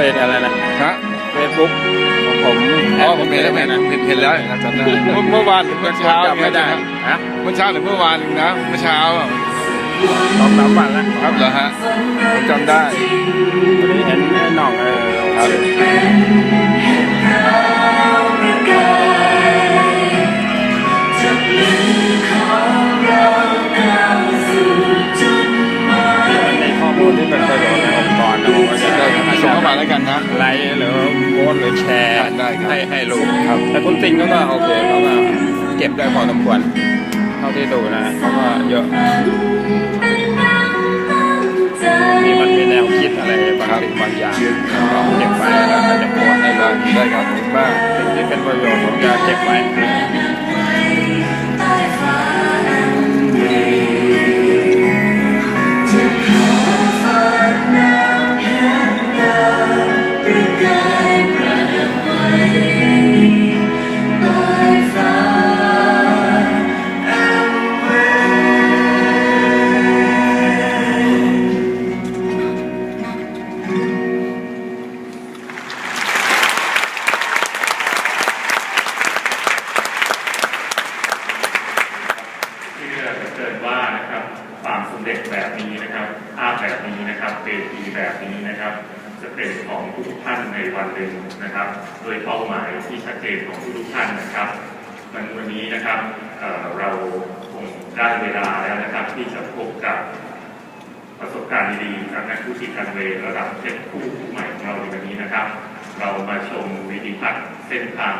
ฟซอะไรนะฮะเฟซบุ๊กของผมอ๋อผมเห็นแล้วเห็นนะเห็นเห็นแล้วจำได้เมื่อเมื่อวานหรือเมื่อเช้าจำไม่ได้ฮะเมื่อเช้าหรือเมื่อวานนะเมื่อเช้าอะสองสามวันแล้วครับเหรอฮะผมจำได้วันนี้เห็นไอ้น้องเออครับในข้อมูลที่เป็นประโยชน์ มาแล้วกันนะ ไลค์หรือโพสต์หรือแชร์ได้ครับให้ให้รู้ครับ แต่คุณติงเขาก็โอเคเขาก็เก็บได้พอสมควรเท่าที่ดูนะเขาก็เยอะมีมันมีแนวคิดอะไรบางสิ่งบางอย่างเราเก็บไว้แล้วก็จะโพสต์ให้ได้เราได้ครับขอบคุณมากสิ่งที่เป็นประโยชน์ผมจะเก็บไว้ ที่เกิดเกิดว่านะครับความสำเร็จแบบนี้นะครับภาพแบบนี้นะครับเวทีแบบนี้นะครับจะเป็นของทุกท่านในวันหนึ่งนะครับ โดยเป้าหมายที่ชัดเจนของทุกท่านนะครับมันวันนี้นะครับเเราคงได้เวลาแล้วนะครับ ที่จะพบกับประสบการณ์ดีๆจากนักธุรกิจการเวระดับเทพคู่ใหม่ของเราในวันนี้นะครับ เรามาชมวิดีทัศน์เส้นทาง